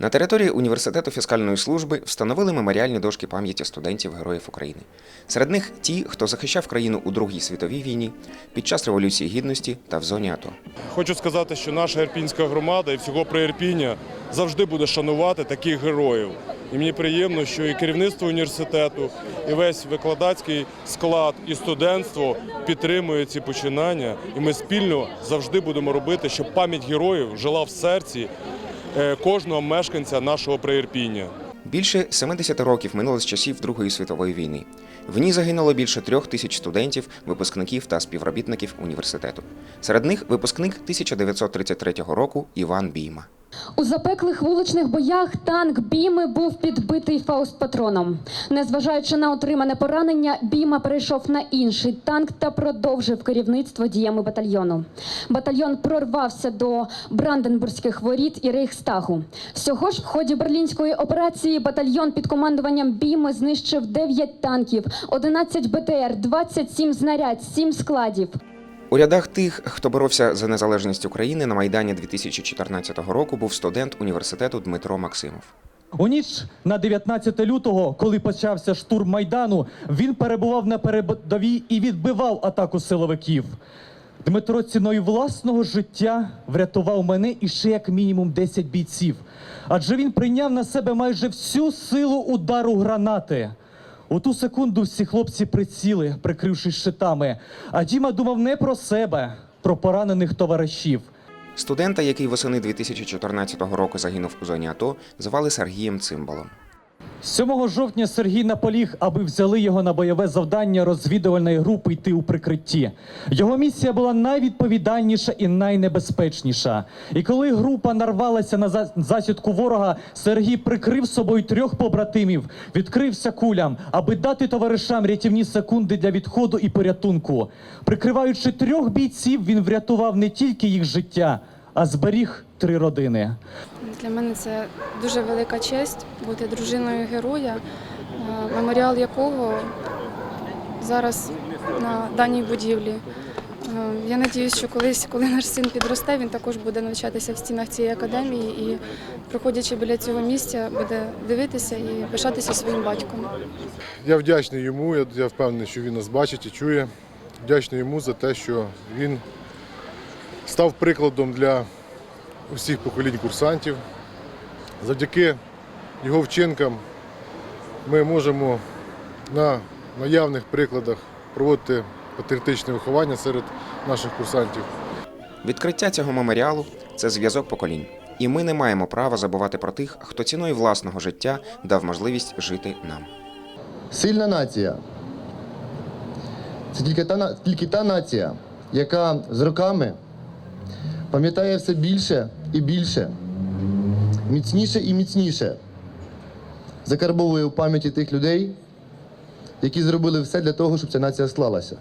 На території університету фіскальної служби встановили меморіальні дошки пам'яті студентів Героїв України. Серед них ті, хто захищав країну у Другій світовій війні, під час Революції Гідності та в зоні АТО. Хочу сказати, що наша ірпінська громада і всього Приірпіння завжди буде шанувати таких героїв. І мені приємно, що і керівництво університету, і весь викладацький склад, і студентство підтримує ці починання. І ми спільно завжди будемо робити, щоб пам'ять героїв жила в серці кожного мешканця нашого Приірпіння. Більше 70 років минуло з часів Другої світової війни. В ній загинуло більше трьох тисяч студентів, випускників та співробітників університету. Серед них випускник 1933 року Іван Бійма. У запеклих вуличних боях танк Біми був підбитий фаустпатроном. Незважаючи на отримане поранення, Біма перейшов на інший танк та продовжив керівництво діями батальйону. Батальйон прорвався до Бранденбурзьких воріт і Рейхстагу. Всього ж в ході берлінської операції батальйон під командуванням Біми знищив 9 танків, 11 БТР, 27 знарядь, 7 складів. У рядах тих, хто боровся за незалежність України на Майдані 2014 року, був студент університету Дмитро Максимов. У ніч на 19 лютого, коли почався штурм майдану, він перебував на передовій і відбивав атаку силовиків. Дмитро ціною власного життя врятував мене і ще як мінімум 10 бійців. Адже він прийняв на себе майже всю силу удару гранати. У ту секунду всі хлопці приціли, прикрившись щитами. А Діма думав не про себе, про поранених товаришів. Студента, який восени 2014 року загинув у зоні АТО, звали Сергієм Цимбалом. 7 жовтня Сергій наполіг, аби взяли його на бойове завдання розвідувальної групи йти у прикритті. Його місія була найвідповідальніша і найнебезпечніша. І коли група нарвалася на за- засідку ворога, Сергій прикрив собою трьох побратимів, відкрився кулям, аби дати товаришам рятівні секунди для відходу і порятунку. Прикриваючи трьох бійців, він врятував не тільки їх життя, а зберіг три родини. Для мене це дуже велика честь бути дружиною героя, е, меморіал якого зараз на даній будівлі. Е, Я сподіваюся, що колись, коли наш син підросте, він також буде навчатися в стінах цієї академії і, проходячи біля цього місця, буде дивитися і пишатися своїм батьком. Я вдячний йому, я, я впевнений, що він нас бачить і чує. Вдячний йому за те, що він став прикладом для усіх поколінь курсантів. Завдяки його вчинкам ми можемо на наявних прикладах проводити патріотичне виховання серед наших курсантів. Відкриття цього меморіалу це зв'язок поколінь. І ми не маємо права забувати про тих, хто ціною власного життя дав можливість жити нам. Сильна нація. Це тільки та, на- тільки та нація, яка з роками пам'ятає все більше і більше, міцніше і міцніше закарбовує у пам'яті тих людей, які зробили все для того, щоб ця нація склалася.